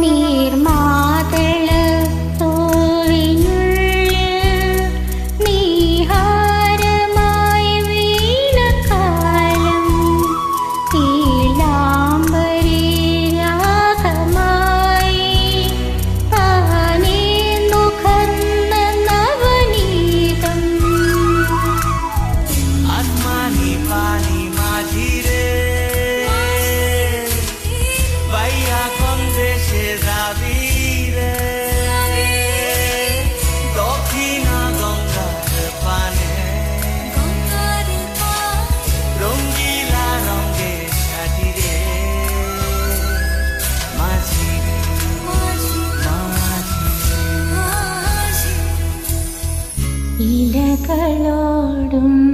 Mir Mom. கண்களாடும்.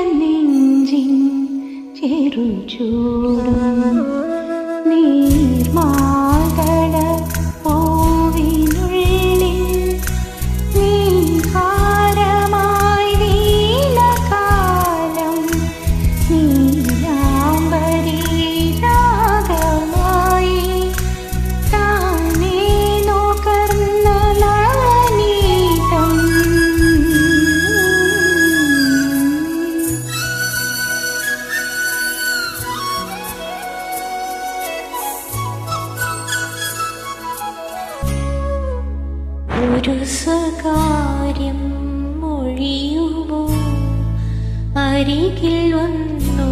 ഇടനെഞ്ചിൻ ചെറുചൂടും നീർമാതള ഒരു സ്വകാര്യം മൊഴിയുമോ അരികിൽ വന്നു